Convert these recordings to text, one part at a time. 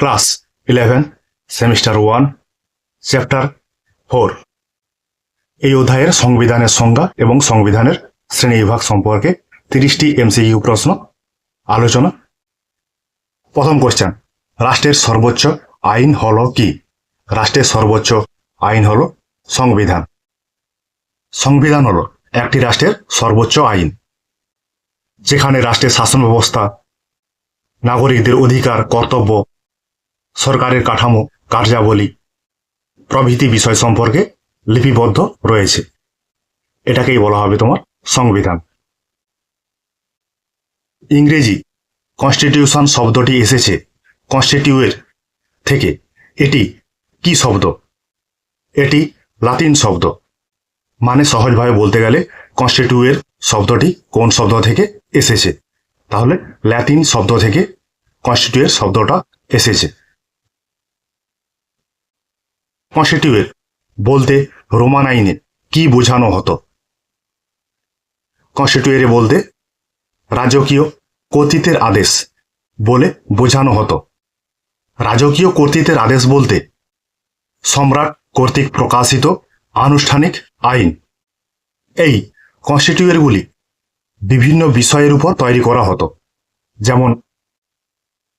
Class eleven semester one chapter four এই অধ্যায়ের সংবিধানের সংজ্ঞা এবং সংবিধানের শ্রেণীবিভাগ সম্পর্কে তিরিশটি এমসিকিউ প্রশ্ন, আলোচনা। প্রথম কোশ্চেন রাষ্ট্রের সর্বোচ্চ আইন হল কি? রাষ্ট্রের সর্বোচ্চ আইন হলো সংবিধান। সংবিধান হলো একটি রাষ্ট্রের সর্বোচ্চ আইন, যেখানে রাষ্ট্রের শাসন ব্যবস্থা নাগরিকদের অধিকার, কর্তব্য সরকারের কাঠামো কার্যাবলী প্রভৃতি বিষয় সম্পর্কে লিপিবদ্ধ রয়েছে। এটাকেই বলা হবে তোমার সংবিধান। ইংরেজি কনস্টিটিউশন শব্দটি এসেছে কনস্টিটিউয়ের থেকে। এটি কি শব্দ? এটি লাতিন শব্দ। মানে সহজভাবে বলতে গেলে কনস্টিটিউয়ের শব্দটি কোন শব্দ থেকে এসেছে? তাহলে ল্যাটিন শব্দ থেকে কনস্টিটিউয়ের শব্দটা এসেছে। কনস্টিটিউয়ের বলতে রোমান আইনে কি বোঝানো হতো? কনস্টিটিউয়েরে বলতে রাজকীয় কর্তৃত্বের আদেশ বলে বোঝানো হতো। রাজকীয় কর্তৃত্বের আদেশ বলতে সম্রাট কর্তৃক প্রকাশিত আনুষ্ঠানিক আইন। এই কনস্টিটিউয়েরগুলি বিভিন্ন বিষয়ের উপর তৈরি করা হতো। যেমন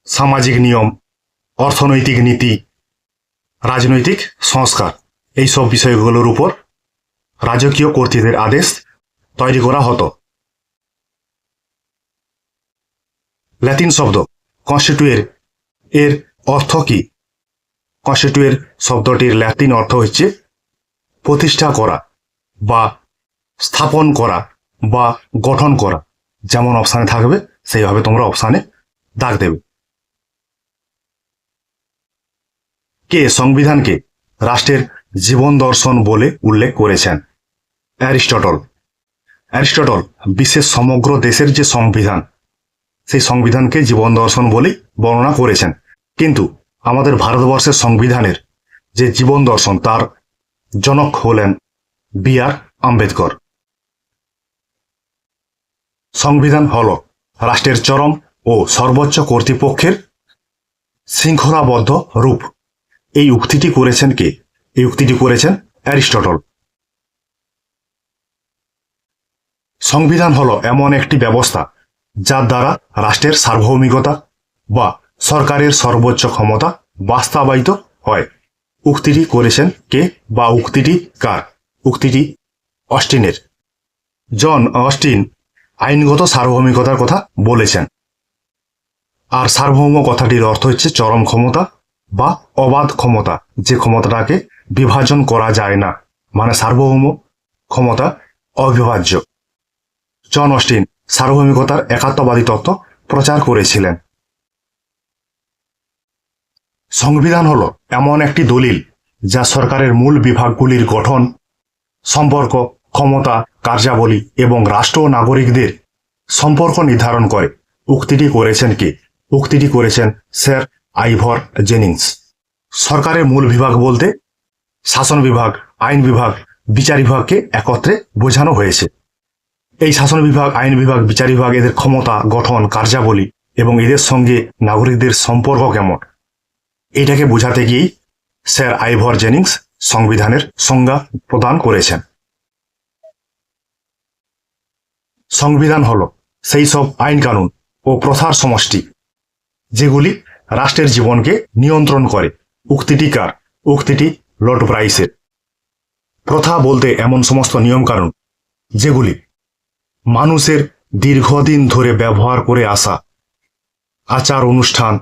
সামাজিক নিয়ম, অর্থনৈতিক নীতি রাজনৈতিক সংস্কার। এই সব বিষয়গুলোর উপর রাজকীয় কর্তৃদের আদেশ তৈরি করা হতো। ল্যাটিন শব্দ, কনস্টিটিউয়ের, এর অর্থ কি? কনস্টিটিউয়ের শব্দটির ল্যাটিন অর্থ হচ্ছে প্রতিষ্ঠা করা বা স্থাপন করা বা গঠন করা। যেমন অপশানে থাকবে, সেইভাবে তোমরা অপশানে দাগ দেবে। কে সংবিধানকে রাষ্ট্রের জীবন দর্শন বলে উল্লেখ করেছেন? অ্যারিস্টটল। অ্যারিস্টটল বিশ্বের সমগ্র দেশের যে সংবিধান, সেই সংবিধানকে জীবন দর্শন বলেই বর্ণনা করেছেন। কিন্তু আমাদের ভারতবর্ষের সংবিধানের যে জীবন দর্শন, তার জনক হলেন বি আর আম্বেদকর। সংবিধান হল রাষ্ট্রের চরম ও সর্বোচ্চ কর্তৃপক্ষের শৃঙ্খলাবদ্ধ রূপ। এই উক্তিটি করেছেন কে? এই উক্তিটি করেছেন অ্যারিস্টটল। সংবিধান হল এমন একটি ব্যবস্থা যার দ্বারা রাষ্ট্রের সার্বভৌমিকতা বা সরকারের সর্বোচ্চ ক্ষমতা বাস্তবায়িত হয়। উক্তিটি করেছেন কে বা উক্তিটি কার? উক্তিটি অস্টিনের। জন অস্টিন আইনগত সার্বভৌমিকতার কথা বলেছেন। আর সার্বভৌম কথাটির অর্থ হচ্ছে চরম ক্ষমতা বা অবাধ ক্ষমতা, যে ক্ষমতাটাকে বিভাজন করা যায় না। মানে সার্বভৌম ক্ষমতা অবিভাজ্য। জন অস্টিন সার্বভৌমিকতার একাত্মবাদী তত্ত্ব প্রচার করেছিলেন। সংবিধান হল এমন একটি দলিল যা সরকারের মূল বিভাগগুলির গঠন, সম্পর্ক, ক্ষমতা, কার্যাবলী এবং রাষ্ট্র ও নাগরিকদের সম্পর্ক নির্ধারণ করে। উক্তিটি করেছেন কি? উক্তিটি করেছেন স্যার আইভর জেনিংস। সরকারের মূল বিভাগ বলতে শাসন বিভাগ, আইন বিভাগ, বিচার বিভাগকে একত্রে বোঝানো হয়েছে। এই শাসন বিভাগ, আইন বিভাগ, বিচার বিভাগ এদের ক্ষমতা, গঠন, কার্যাবলী এবং এদের সঙ্গে নাগরিকদের সম্পর্ক কেমন? এটাকে বোঝাতে গিয়েই স্যার আইভর জেনিংস সংবিধানের সংজ্ঞা প্রদান করেছেন। সংবিধান হল সেই সব আইন কানুন ও প্রথার সমষ্টি, যেগুলি রাষ্ট্রের জীবনকে নিয়ন্ত্রণ করে। উক্তিটি কার? উক্তিটি লর্ড ব্রাইসের প্রথা বলতে এমন সমস্ত নিয়মকানুন, যেগুলি মানুষের দীর্ঘদিন ধরে ব্যবহার করে আসা আচার অনুষ্ঠান,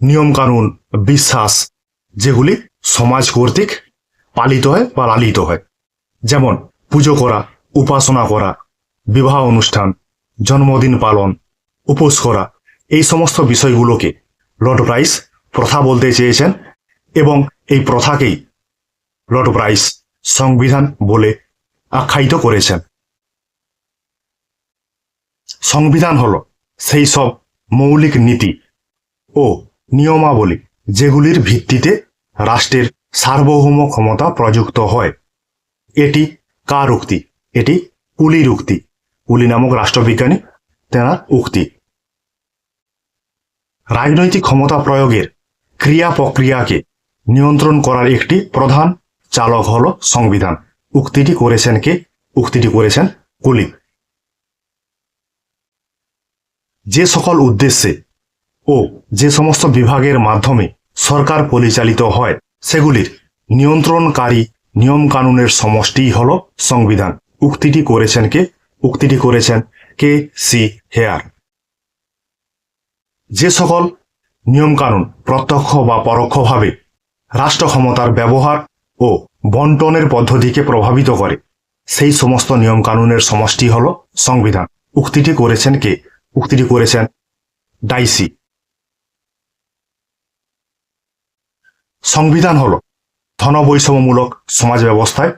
নিয়মকানুন, বিশ্বাস, যেগুলি সমাজ কর্তৃক পালিত হয় বা লালিত হয়। যেমন পুজো করা, উপাসনা করা, বিবাহ অনুষ্ঠান, জন্মদিন পালন, উপোস করা, এই সমস্ত বিষয়গুলোকে লর্ড ব্রাইস প্রথা বলতে চেয়েছেন এবং এই প্রথাকেই লর্ড ব্রাইস সংবিধান বলে আখ্যায়িত করেছেন। সংবিধান হল সেই সব মৌলিক নীতি ও নিয়মাবলী যেগুলির ভিত্তিতে রাষ্ট্রের সার্বভৌম ক্ষমতা প্রযুক্ত হয়। এটি কার উক্তি? এটি পুলির উক্তি। পুলি নামক রাষ্ট্রবিজ্ঞানী তেনার উক্তি। রাজনৈতিক ক্ষমতা প্রয়োগের ক্রিয়া প্রক্রিয়াকে নিয়ন্ত্রণ করার একটি প্রধান চালক হল সংবিধান। উক্তিটি করেছেন কে? উক্তিটি করেছেন কুলিক যে সকল উদ্দেশ্যে ও যে সমস্ত বিভাগের মাধ্যমে সরকার পরিচালিত হয়, সেগুলির নিয়ন্ত্রণকারী নিয়মকানুনের সমষ্টিই হল সংবিধান। উক্তিটি করেছেন কে? উক্তিটি করেছেন কে সি হেয়ার। যে সকল নিয়মকানুন প্রত্যক্ষ বা পরোক্ষভাবে রাষ্ট্র ক্ষমতার ব্যবহার ও বন্টনের পদ্ধতিকে প্রভাবিত করে, সেই সমস্ত নিয়মকানুনের সমষ্টি হল সংবিধান। উক্তিটি করেছেন কে? উক্তিটি করেছেন ডাইসি। সংবিধান হল ধনবৈষম্যমূলক সমাজ ব্যবস্থায়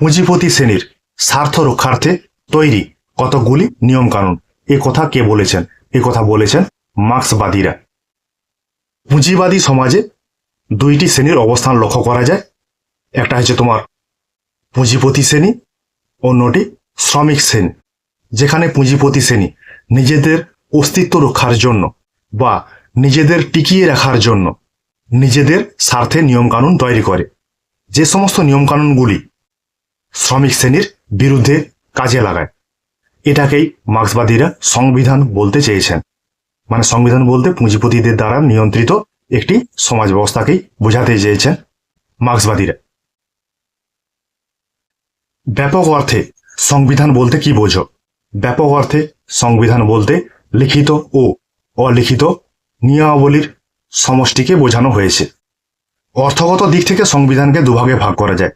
পুঁজিপতি শ্রেণির স্বার্থ রক্ষার্থে তৈরি কতগুলি নিয়মকানুন। এ কথা কে বলেছেন? এ কথা বলেছেন মার্ক্সবাদীরা। পুঁজিবাদী সমাজে দুইটি শ্রেণির অবস্থান লক্ষ্য করা যায়। একটা হচ্ছে তোমার পুঁজিপতি শ্রেণি, অন্যটি শ্রমিক শ্রেণি। যেখানে পুঁজিপতি শ্রেণি নিজেদের অস্তিত্ব রক্ষার জন্য বা নিজেদের টিকিয়ে রাখার জন্য নিজেদের স্বার্থে নিয়মকানুন তৈরি করে। যে সমস্ত নিয়মকানুনগুলি শ্রমিক শ্রেণির বিরুদ্ধে কাজে লাগায়, এটাকেই মার্ক্সবাদীরা সংবিধান বলতে চেয়েছেন। মানে সংবিধান বলতে পুঁজিপতিদের দ্বারা নিয়ন্ত্রিত একটি সমাজ ব্যবস্থাকেই বোঝাতে চেয়েছেন মার্ক্সবাদীরা। ব্যাপক অর্থে সংবিধান বলতে কি বোঝো? ব্যাপক অর্থে সংবিধান বলতে লিখিত ও অলিখিত নিয়মাবলীর সমষ্টিকে বোঝানো হয়েছে। অর্থগত দিক থেকে সংবিধানকে দুভাগে ভাগ করা যায়।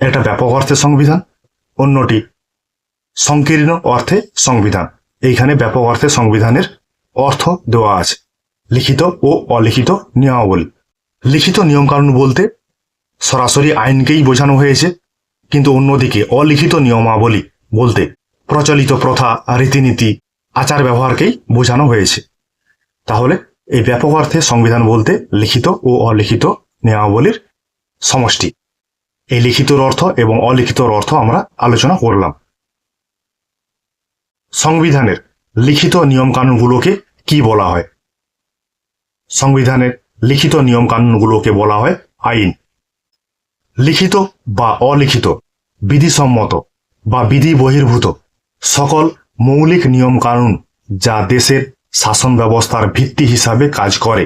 একটা ব্যাপক অর্থে সংবিধান, অন্যটি সংকীর্ণ অর্থে সংবিধান। এইখানে ব্যাপক অর্থে সংবিধানের অর্থ দেওয়া আছে। লিখিত ও অলিখিত নিয়মাবলী। লিখিত নিয়মকানুন বলতে সরাসরি আইনকেই বোঝানো হয়েছে, কিন্তু অন্যদিকে অলিখিত নিয়মাবলী বলতে প্রচলিত প্রথা, রীতিনীতি, আচার ব্যবহারকেই বোঝানো হয়েছে। তাহলে এই ব্যাপক অর্থে সংবিধান বলতে লিখিত ও অলিখিত নিয়মাবলীর সমষ্টি। এই লিখিতর অর্থ এবং অলিখিতর অর্থ আমরা আলোচনা করলাম। সংবিধানের লিখিত নিয়মকানুনগুলোকে কি বলা হয়? সংবিধানের লিখিত নিয়মকানুনগুলোকে বলা হয় আইন। লিখিত বা অলিখিত, বিধিসম্মত বা বিধি বহির্ভূত সকল মৌলিক নিয়মকানুন যা দেশের শাসন ব্যবস্থার ভিত্তি হিসাবে কাজ করে,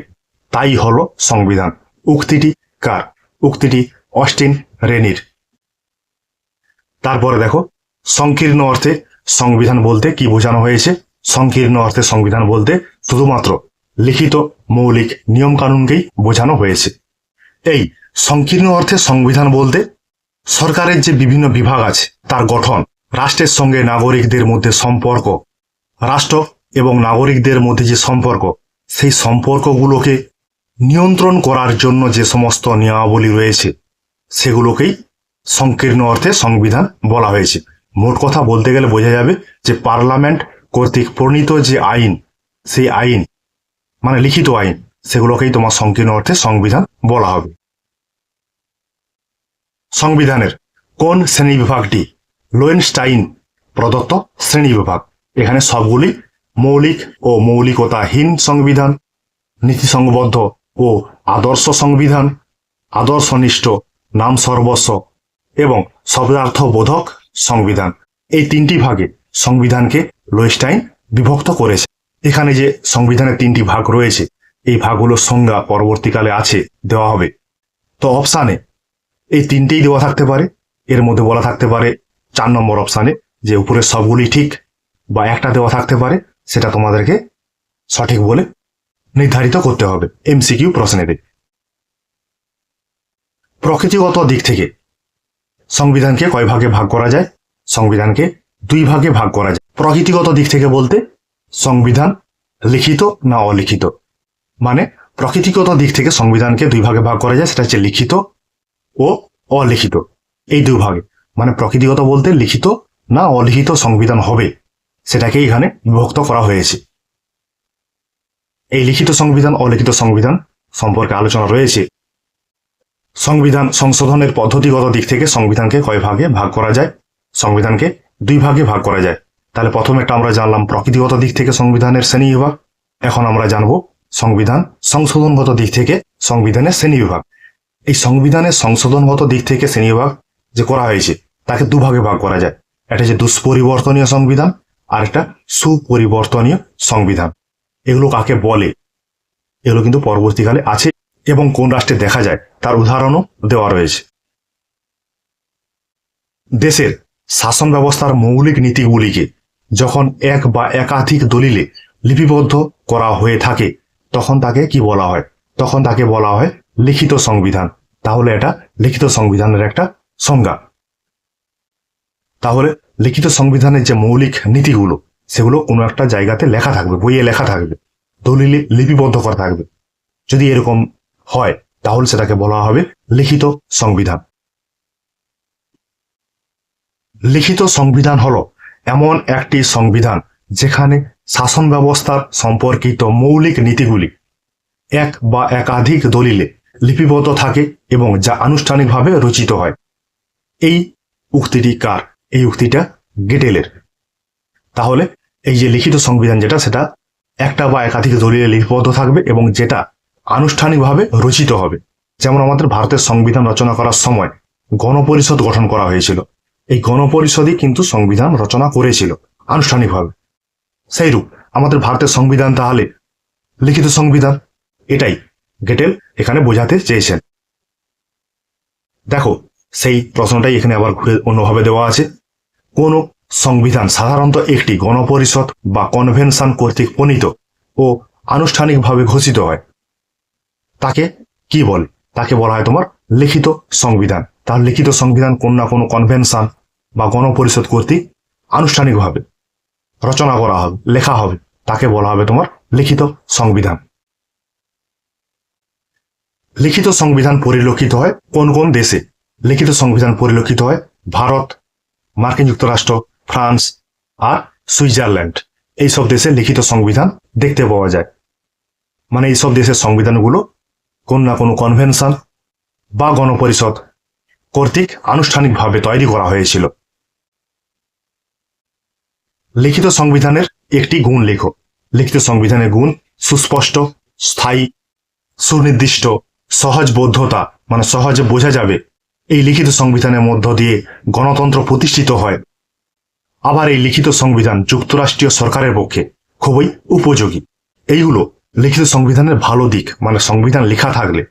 তাই হল সংবিধান। উক্তিটি কার? উক্তিটি অস্টিন রেনির। তারপরে দেখো, সংকীর্ণ অর্থে সংবিধান বলতে কি বোঝানো হয়েছে? সংকীর্ণ অর্থে সংবিধান বলতে শুধুমাত্র লিখিত মৌলিক নিয়মকানুনকেই বোঝানো হয়েছে। এই সংকীর্ণ অর্থে সংবিধান বলতে সরকারের যে বিভিন্ন বিভাগ আছে, তার গঠন, রাষ্ট্রের সঙ্গে নাগরিকদের মধ্যে সম্পর্ক, রাষ্ট্র এবং নাগরিকদের মধ্যে যে সম্পর্ক, সেই সম্পর্কগুলোকে নিয়ন্ত্রণ করার জন্য যে সমস্ত নিয়মাবলী রয়েছে, সেগুলোকেই সংকীর্ণ অর্থে সংবিধান বলা হয়েছে। মোট কথা বলতে গেলে বোঝা যাবে যে পার্লামেন্ট কর্তৃক প্রণীত যে আইন সেই আইন মানে লিখিত আইন, সেগুলোকেই তোমার সংকীর্ণ অর্থে সংবিধান বলা হবে। সংবিধানের কোন শ্রেণি বিভাগটি? লোয়েনস্টাইন প্রদত্ত শ্রেণি বিভাগ। এখানে সবগুলি মৌলিক ও মৌলিকতাহীন সংবিধান, নীতিসংবদ্ধ ও আদর্শ সংবিধান, আদর্শনিষ্ঠ নাম সর্বস্ব এবং শব্দার্থবোধক সংবিধান। এই তিনটি ভাগে সংবিধানকে লোয়েস্টাইন বিভক্ত করেছে। এখানে যে সংবিধানের তিনটি ভাগ রয়েছে, এই ভাগগুলোর সংজ্ঞা পরবর্তীকালে আছে, দেওয়া হবে। তো অপশানে এই তিনটেই দেওয়া থাকতে পারে। এর মধ্যে বলা থাকতে পারে চার নম্বর অপশানে যে উপরের সবগুলি ঠিক বা একটা দেওয়া থাকতে পারে, সেটা তোমাদেরকে সঠিক বলে নির্ধারিত করতে হবে। এমসিকিউ প্রশ্নেতে প্রকৃতিগত দিক থেকে, সংবিধানকে কয় ভাগে ভাগ করা যায়? সংবিধানকে দুই ভাগে ভাগ করা যায়। প্রকৃতিগত দিক থেকে বলতে সংবিধান লিখিত না অলিখিত? মানে প্রকৃতিগত দিক থেকে সংবিধানকে দুই ভাগে ভাগ করা যায়, সেটা হচ্ছে লিখিত ও অলিখিত। এই দুই ভাগে। মানে প্রকৃতিগত বলতে লিখিত না অলিখিত সংবিধান হবে, সেটাকে এখানে বিভক্ত করা হয়েছে। এই লিখিত সংবিধান, অলিখিত সংবিধান সম্পর্কে আলোচনা রয়েছে। সংবিধান সংশোধনের পদ্ধতিগত দিক থেকে সংবিধানকে কয় ভাগে ভাগ করা যায়? সংবিধানকে দুই ভাগে ভাগ করা যায়। তাহলে প্রথমে একটা আমরা জানলাম প্রকৃতিগত দিক থেকে সংবিধানের শ্রেণি বিভাগ এখন আমরা জানব সংবিধান সংশোধনগত দিক থেকে সংবিধানের শ্রেণি বিভাগ এই সংবিধানের সংশোধনগত দিক থেকে শ্রেণীবিভাগ যে করা হয়েছে, তাকে দুভাগে ভাগ করা যায়। এটা হচ্ছে দুষ্পরিবর্তনীয় সংবিধান, আর একটা সুপরিবর্তনীয় সংবিধান। এগুলো কাকে বলে? এগুলো কিন্তু পরবর্তীকালে আছে এবং কোন রাষ্ট্রে দেখা যায়, তার উদাহরণও দেওয়া রয়েছে। দেশের শাসন ব্যবস্থার মৌলিক নীতিগুলিকে যখন এক বা একাধিক দলিলে লিপিবদ্ধ করা হয়ে থাকে, তখন তাকে কি বলা হয়? তখন তাকে বলা হয় লিখিত সংবিধান। তাহলে এটা লিখিত সংবিধানের একটা সংজ্ঞা। তাহলে লিখিত সংবিধানের যে মৌলিক নীতিগুলো, সেগুলো কোনো একটা জায়গাতে লেখা থাকবে, বইয়ে লেখা থাকবে, দলিলে লিপিবদ্ধ করা থাকবে। যদি এরকম হয়, তাহলে সেটাকে বলা হবে লিখিত সংবিধান। লিখিত সংবিধান হলো এমন একটি সংবিধান যেখানে শাসন ব্যবস্থার সম্পর্কিত মৌলিক নীতিগুলি এক বা একাধিক দলিলে লিপিবদ্ধ থাকে এবং যা আনুষ্ঠানিকভাবে রচিত হয়। এই উক্তিটি কার? এই উক্তিটা গেটেলের। তাহলে এই যে লিখিত সংবিধান যেটা, সেটা একটা বা একাধিক দলিলে লিপিবদ্ধ থাকবে এবং যেটা আনুষ্ঠানিকভাবে রচিত হবে। যেমন আমাদের ভারতের সংবিধান রচনা করার সময় গণপরিষদ গঠন করা হয়েছিল। এই গণপরিষদই কিন্তু সংবিধান রচনা করেছিল, আনুষ্ঠানিকভাবে। সেইরূপ আমাদের ভারতের সংবিধান তাহলে, লিখিত সংবিধান, এটাই গেটেল এখানে বোঝাতে চেয়েছেন। দেখো, সেই প্রশ্নটাই এখানে আবার ঘুরে অন্যভাবে দেওয়া আছে। কোন সংবিধান সাধারণত একটি গণপরিষদ বা কনভেনশন কর্তৃক প্রণীত ও আনুষ্ঠানিকভাবে ঘোষিত হয়। তাকে কি বলে? তাকে বলা হয় তোমার লিখিত সংবিধান। তার লিখিত সংবিধান কোন না কোনো কনভেনশন বা গণপরিষদ কর্তৃক আনুষ্ঠানিকভাবে রচনা করা হবে, লেখা হবে। তাকে বলা হবে তোমার লিখিত সংবিধান। লিখিত সংবিধান পরিলক্ষিত হয় কোন কোন দেশে? লিখিত সংবিধান পরিলক্ষিত হয় ভারত, মার্কিন যুক্তরাষ্ট্র, ফ্রান্স আর সুইজারল্যান্ড। এইসব দেশে লিখিত সংবিধান দেখতে পাওয়া যায়। মানে এইসব দেশের সংবিধানগুলো কোন না কোনো কনভেনশন বা গণপরিষদ কর্তৃক আনুষ্ঠানিকভাবে তৈরি করা হয়েছিল। লিখিত সংবিধানের একটি গুণ লেখো। লিখিত সংবিধানের গুণ সুস্পষ্ট, স্থায়ী, সুনির্দিষ্ট সহজ সহজবোধ্যতা মানে সহজে বোঝা যাবে। এই লিখিত সংবিধানের মধ্য দিয়ে গণতন্ত্র প্রতিষ্ঠিত হয়। আবার এই লিখিত সংবিধান যুক্তরাষ্ট্রীয় সরকারের পক্ষে খুবই উপযোগী। এইগুলো লিখিত সংবিধানের ভালো দিক মানে সংবিধান লেখা থাকলে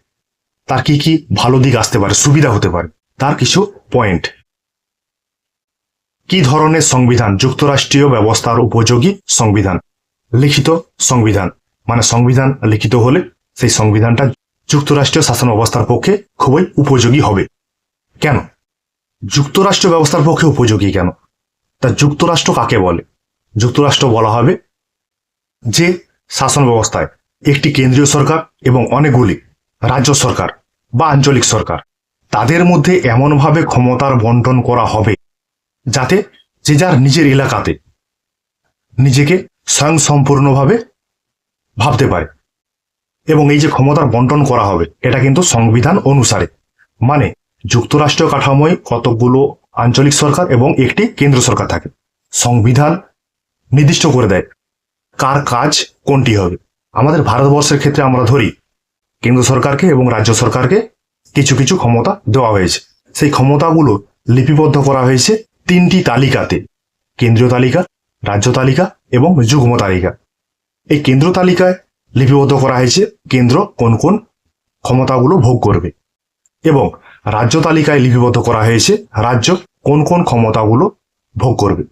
তার কি কি ভালো দিক আসতে পারে, সুবিধা হতে পারে। তার কিছু পয়েন্ট কি ধরনের সংবিধান? যুক্তরাষ্ট্রীয় ব্যবস্থার উপযোগী সংবিধান? লিখিত সংবিধান। মানে সংবিধান লিখিত হলে সেই সংবিধানটা যুক্তরাষ্ট্রীয় শাসন ব্যবস্থার পক্ষে খুবই উপযোগী হবে। কেন? যুক্তরাষ্ট্র ব্যবস্থার পক্ষে উপযোগী কেন? তা যুক্তরাষ্ট্র কাকে বলে? যুক্তরাষ্ট্র বলা হবে যে শাসন ব্যবস্থায় একটি কেন্দ্রীয় সরকার এবং অনেকগুলি রাজ্য সরকার বা আঞ্চলিক সরকার তাদের মধ্যে এমনভাবে ক্ষমতার বন্টন করা হবে যাতে যে যার নিজের এলাকাতে নিজেকে স্বয়ংসম্পূর্ণভাবে ভাবতে পারে। এবং এই যে ক্ষমতার বন্টন করা হবে, এটা কিন্তু সংবিধান অনুসারে। মানে যুক্তরাষ্ট্রীয় কাঠামোয় কতগুলো আঞ্চলিক সরকার এবং একটি কেন্দ্র সরকার থাকে। সংবিধান নির্দিষ্ট করে দেয় কার কাজ কোনটি হবে। আমাদের ভারতবর্ষের ক্ষেত্রে আমরা ধরি, কেন্দ্র সরকারকে এবং রাজ্য সরকারকে কিছু কিছু ক্ষমতা দেওয়া হয়েছে। সেই ক্ষমতাগুলো লিপিবদ্ধ করা হয়েছে তিনটি তালিকাতে। কেন্দ্রীয় তালিকা, রাজ্য তালিকা এবং যুগ্ম তালিকা। এই কেন্দ্র তালিকায় লিপিবদ্ধ করা হয়েছে কেন্দ্র কোন কোন ক্ষমতাগুলো ভোগ করবে এবং রাজ্য তালিকায় লিপিবদ্ধ করা হয়েছে রাজ্য কোন কোন ক্ষমতাগুলো ভোগ করবে।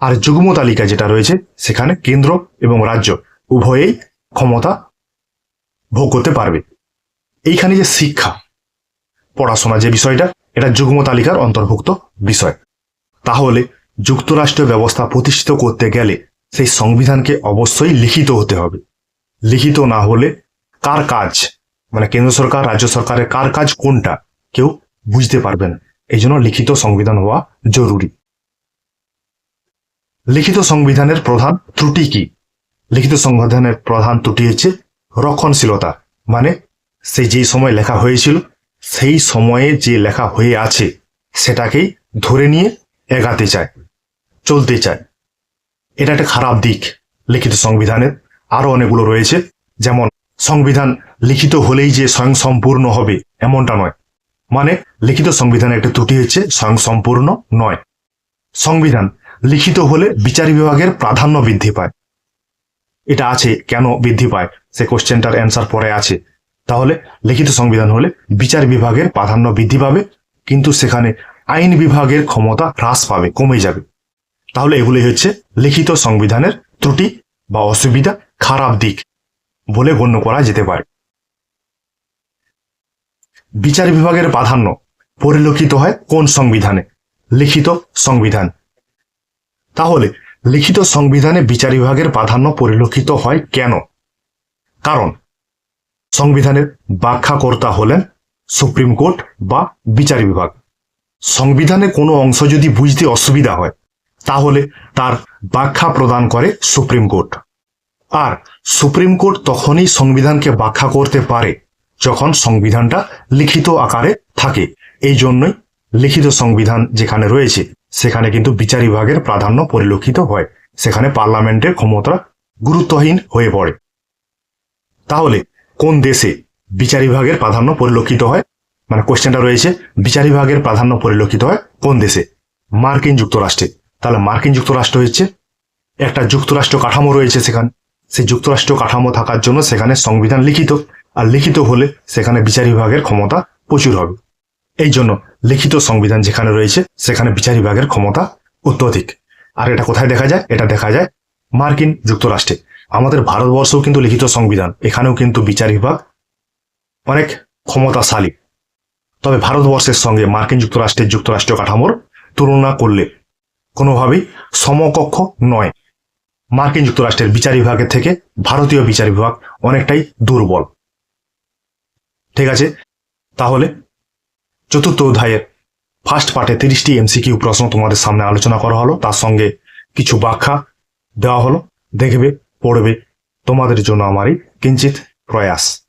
আর যুগ্ম তালিকা যেটা রয়েছে সেখানে কেন্দ্র এবং রাজ্য উভয়েই ক্ষমতা ভোগ করতে পারবে। এইখানে যে শিক্ষা পড়াশোনা যে বিষয়টা, এটা যুগ্ম তালিকার অন্তর্ভুক্ত বিষয়। তাহলে যুক্তরাষ্ট্র ব্যবস্থা প্রতিষ্ঠিত করতে গেলে সেই সংবিধানকে অবশ্যই লিখিত হতে হবে। লিখিত না হলে কার কাজ? মানে কেন্দ্র সরকার, রাজ্য সরকারের কার কাজ কোনটা? কেউ বুঝতে পারবে না। এই জন্য লিখিত সংবিধান হওয়া জরুরি। লিখিত সংবিধানের প্রধান ত্রুটি কি? লিখিত সংবিধানের প্রধান ত্রুটি হচ্ছে রক্ষণশীলতা। মানে সে যেই সময় লেখা হয়েছিল সেই সময়ে যে লেখা হয়ে আছে, সেটাকেই ধরে নিয়ে এগাতে চায়, চলতে চায়। এটা একটা খারাপ দিক লিখিত সংবিধানের। আরও অনেকগুলো রয়েছে, যেমন সংবিধান লিখিত হলেই যে স্বয়ং সম্পূর্ণ হবে, এমনটা নয়। মানে লিখিত সংবিধানের একটা ত্রুটি হচ্ছে স্বয়ং সম্পূর্ণ নয়। সংবিধান লিখিত হলে বিচার বিভাগের প্রাধান্য বৃদ্ধি পায়। এটা আছে, কেন বৃদ্ধি পায়? সে কোশ্চেনটার অ্যান্সার পরে আছে। তাহলে লিখিত সংবিধান হলে বিচার বিভাগের প্রাধান্য বৃদ্ধি পাবে, কিন্তু সেখানে আইন বিভাগের ক্ষমতা হ্রাস পাবে কমে যাবে। তাহলে এগুলি হচ্ছে লিখিত সংবিধানের ত্রুটি বা অসুবিধা, খারাপ দিক বলে গণ্য করা যেতে পারে। বিচার বিভাগের প্রাধান্য পরিলক্ষিত হয় কোন সংবিধানে? লিখিত সংবিধান। তাহলে লিখিত সংবিধানে বিচার বিভাগের প্রাধান্য পরিলক্ষিত হয় কেন? কারণ সংবিধানের ব্যাখ্যাকর্তা হলেন সুপ্রিম কোর্ট বা বিচার বিভাগ। সংবিধানে কোনো অংশ যদি বুঝতে অসুবিধা হয়, তাহলে তার ব্যাখ্যা প্রদান করে সুপ্রিম কোর্ট। আর সুপ্রিম কোর্ট তখনই সংবিধানকে ব্যাখ্যা করতে পারে যখন সংবিধানটা লিখিত আকারে থাকে। এই জন্যই লিখিত সংবিধান যেখানে রয়েছে, সেখানে কিন্তু বিচার বিভাগের প্রাধান্য পরিলক্ষিত হয়। সেখানে পার্লামেন্টের ক্ষমতা গুরুত্বহীন হয়ে পড়ে। তাহলে কোন দেশে বিচার বিভাগের প্রাধান্য পরিলক্ষিত হয়? মানে কোশ্চেনটা রয়েছে, বিচার বিভাগের প্রাধান্য পরিলক্ষিত হয় কোন দেশে? মার্কিন যুক্তরাষ্ট্রে। তাহলে মার্কিন যুক্তরাষ্ট্র হচ্ছে একটা যুক্তরাষ্ট্র কাঠামো রয়েছে সেখানে। সেই যুক্তরাষ্ট্র কাঠামো থাকার জন্য সেখানে সংবিধান লিখিত, আর লিখিত হলে সেখানে বিচার বিভাগের ক্ষমতা প্রচুর হবে। এই জন্য লিখিত সংবিধান যেখানে রয়েছে, সেখানে বিচার বিভাগের ক্ষমতা অত্যধিক। আর এটা কোথায় দেখা যায়? এটা দেখা যায় মার্কিন যুক্তরাষ্ট্রে। আমাদের ভারতবর্ষও কিন্তু লিখিত সংবিধান, এখানেও কিন্তু বিচার বিভাগ অনেক ক্ষমতাশালী। তবে ভারতবর্ষের সঙ্গে মার্কিন যুক্তরাষ্ট্রের যুক্তরাষ্ট্র কাঠামোর তুলনা করলে কোনোভাবেই সমকক্ষ নয়। মার্কিন যুক্তরাষ্ট্রের বিচার বিভাগের থেকে ভারতীয় বিচার বিভাগ অনেকটাই দুর্বল। ঠিক আছে? তাহলে চতুর্থ অধ্যায়ের ফার্স্ট পার্টে তিরিশটি এমসিকিউ প্রশ্ন তোমাদের সামনে আলোচনা করা হলো, তার সঙ্গে কিছু ব্যাখ্যা দেওয়া হলো। দেখবে পড়বে। তোমাদের জন্য আমারই কিঞ্চিত প্রয়াস।